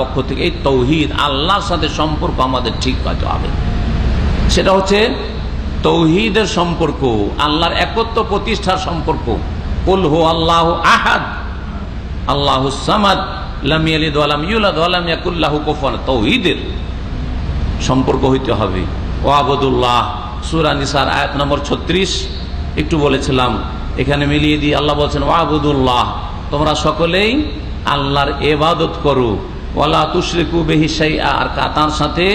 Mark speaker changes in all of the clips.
Speaker 1: পক্ষ থেকে এই তৌহিদ, আল্লাহর সাথে সম্পর্ক আমাদের ঠিক করতে হবে। সেটা হচ্ছে তৌহিদের সম্পর্ক, আল্লাহর একত্র প্রতিষ্ঠার সম্পর্ক। আল্লাহ আহাদ, আল্লাহ তৌহিদের সম্পর্ক হইতে হবে। ও আবদুল্লাহ, সূরা নিসার আয়াত নম্বর 36 একটু বলেছিলাম, এখানে মিলিয়ে দিয়ে আল্লাহ বলছেন, ও আবদুল্লাহ, তোমরা সকলেই আল্লাহর এবাদত করো। ওয়ালা তুশরিকু বিহি শাইআ, আর তার সাথে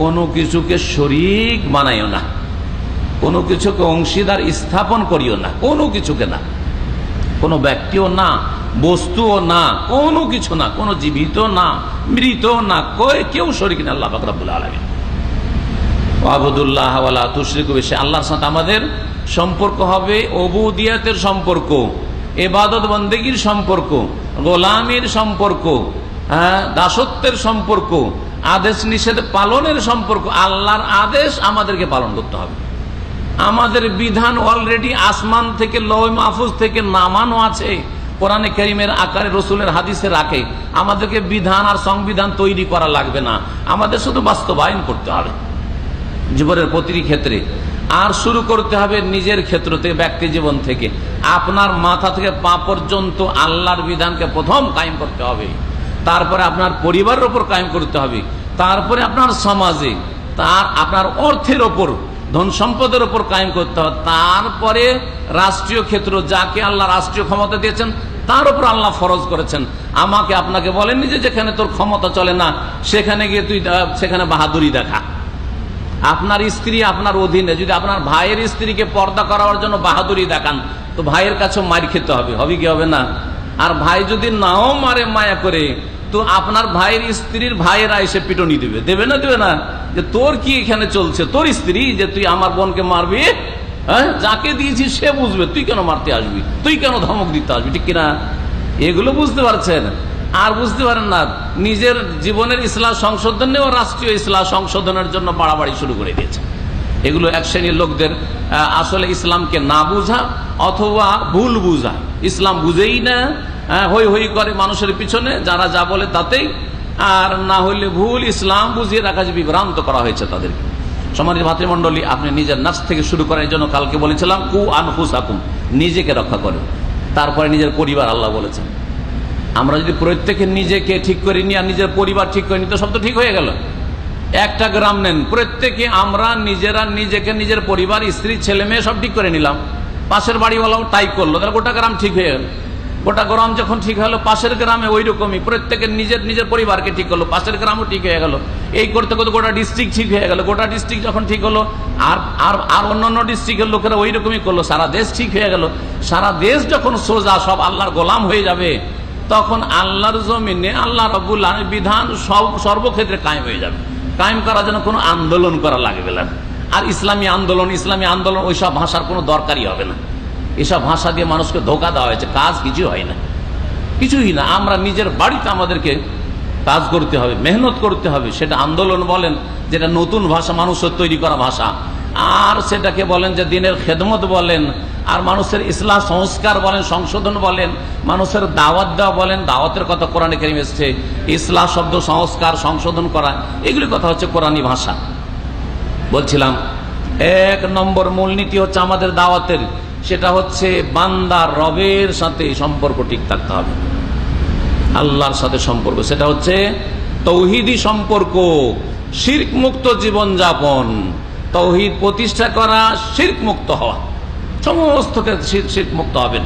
Speaker 1: কোনো কিছুকে শরীক বানাইও না। কোনো কিছুকে অংশীদার স্থাপন করিও না। কোনো কিছুকে না। কোনো ব্যক্তিও না, বস্তুও না, কোনো কিছু না, কোনো জীবিত না মৃত না কেউ শরিক না, আল্লাহ বাকরাবুল আলমী আবদুল্লাহ তুশরিক বেশি আল্লাহর সাথে আমাদের সম্পর্ক হবে অবুদিয়াতের সম্পর্ক, এবাদত বন্দেগীর সম্পর্ক, গোলামের সম্পর্ক হ্যাঁ দাসত্বের সম্পর্ক, আদেশ নিষেধ পালনের সম্পর্ক, আল্লাহর আদেশ আমাদেরকে পালন করতে হবে। আমাদের বিধান অলরেডি আসমান থেকে লয় মাহফুজ থেকে নামানো আছে। কোরআনে করিমের আকারে, রসুলের হাদিসে রাখে। আমাদেরকে বিধান আর সংবিধান তৈরি করা লাগবে না। আমাদের শুধু বাস্তবায়ন করতে হবে। জীবনের প্রতিটি ক্ষেত্রে। আর শুরু করতে হবে নিজের ক্ষেত্র থেকে, ব্যক্তি জীবন থেকে। আপনার মাথা থেকে পা পর্যন্ত আল্লাহর বিধানকে প্রথম কায়েম করতে হবে। তারপরে আপনার পরিবারের ওপর কায়েম করতে হবে। তারপরে আপনার সমাজে, তার আপনার অর্থের ওপর ধন সম্পদের ওপর কায়েম করতে হবে। তারপরে রাষ্ট্রীয় ক্ষেত্র, যাকে আল্লাহ রাষ্ট্রীয় ক্ষমতা দিয়েছেন, তার উপর আল্লাহ ফরজ করেছেন। আমাকে আপনাকে বলেননি যে যেখানে তোর ক্ষমতা চলে না, সেখানে গিয়ে তুই সেখানে বাহাদুরি দেখা। আপনার স্ত্রী আপনার অধীনে, যদি আপনার ভাইয়ের স্ত্রীকে পর্দা করার জন্য বাহাদুরি দেখান, তো ভাইয়ের কাছে মার খেতে হবে। হবে কি হবে না? আর ভাই যদি নাও মারে, মায়া করে তো আপনার ভাইয়ের স্ত্রীর ভাইয়েরা এসে পিটনি দেবে। দেবে না দেবে না? যে তোর কি এখানে চলছে? তোর স্ত্রী যে তুই আমার বোনকে মারবি হ্যাঁ? যাকে দিয়েছিস সে বুঝবে। তুই কেন মারতে আসবি? তুই কেন ধমক দিতে আসবি? ঠিক কিনা? এগুলো বুঝতে পারছেন? আর বুঝতে পারেন না, নিজের জীবনের ইসলাম সংশোধনে ও রাষ্ট্রীয় ইসলাম সংশোধনের জন্য বাড়াবাড়ি শুরু করে দিয়েছে। এগুলো এক শ্রেণির লোকদের আসলে ইসলামকে না বুঝা অথবা ভুল বুঝা। ইসলাম বুঝেই না হই হই করে মানুষের পিছনে, যারা যা বলে তাতেই। আর না হইলে ভুল ইসলাম বুঝিয়ে রাখা যে বিভ্রান্ত করা হয়েছে তাদেরকে। সমাজের ভাতৃমণ্ডলী, আপনি নিজের নাচ থেকে শুরু করার জন্য কালকে বলেছিলাম, কু আনফুস হাকুম নিজেকে রক্ষা করে। তারপরে নিজের পরিবার আল্লাহ বলেছেন। আমরা যদি প্রত্যেকে নিজেকে ঠিক করে নিই আর নিজের পরিবার ঠিক করে নিই, তো সব তো ঠিক হয়ে গেল। একটা গ্রাম নেন, প্রত্যেকে আমরা নিজেরা নিজেকে নিজের পরিবার, স্ত্রী, ছেলে, মেয়ে সব ঠিক করে নিলাম। পাশের বাড়িওয়ালাও তাই করল, তাহলে গোটা গ্রাম ঠিক হয়ে গেল। গোটা গ্রাম যখন ঠিক হলো, পাশের গ্রামে ওই রকমই প্রত্যেকে নিজের নিজের পরিবারকে ঠিক করল, পাশের গ্রামও ঠিক হয়ে গেল। এই করতে করতে গোটা ডিস্ট্রিক্ট ঠিক হয়ে গেল। গোটা ডিস্ট্রিক্ট যখন ঠিক হলো, আর আর আর অন্যান্য ডিস্ট্রিক্টের লোকেরা ওই রকমই করল। সারা দেশ ঠিক হয়ে গেল। সারা দেশ যখন সোজা, সব আল্লাহর গোলাম হয়ে যাবে, তখন আল্লাহর জমিনে আল্লাহ রবুল বিধান সব, সর্বক্ষেত্রে কায়েম হয়ে যাবে। কায়েম করার জন্য কোনো আন্দোলন করা লাগবে না। আর ইসলামী আন্দোলন ইসলামী আন্দোলন ওইসব ভাষার কোনো দরকারই হবে না। এসব ভাষা দিয়ে মানুষকে ধোকা দেওয়া হয়েছে। কাজ কিছু হয় না। কিছুই না। আমরা নিজের বাড়িতে আমাদেরকে কাজ করতে হবে, মেহনত করতে হবে। সেটা আন্দোলন বলেন, যেটা নতুন ভাষা, মানুষের তৈরি করা ভাষা। আর সেটাকে বলেন যে দিনের খেদমত বলেন, আর মানুষের ইসলাম সংস্কার বলেন, সংশোধন বলেন, মানুষের দাওয়াত দেওয়া বলেন, দাওয়াতের কথা কোরআনে কেরিম এসছে। ইসলাম শব্দ সংস্কার, সংশোধন করা এগুলি কথা হচ্ছে কোরআনী ভাষা। বলছিলাম, এক নম্বর মূলনীতি হচ্ছে আমাদের দাওয়াতের। সেটা হচ্ছে বান্দার রবের সাথে সম্পর্ক ঠিক থাকতে হবে। আল্লাহর সাথে সম্পর্ক। সেটা হচ্ছে তৌহিদি সম্পর্ক শির্ক মুক্ত জীবনযাপন তৌহিদ প্রতিষ্ঠা করা শির্ক মুক্ত হওয়া। সমস্ত শির্ক মুক্ত হবেন।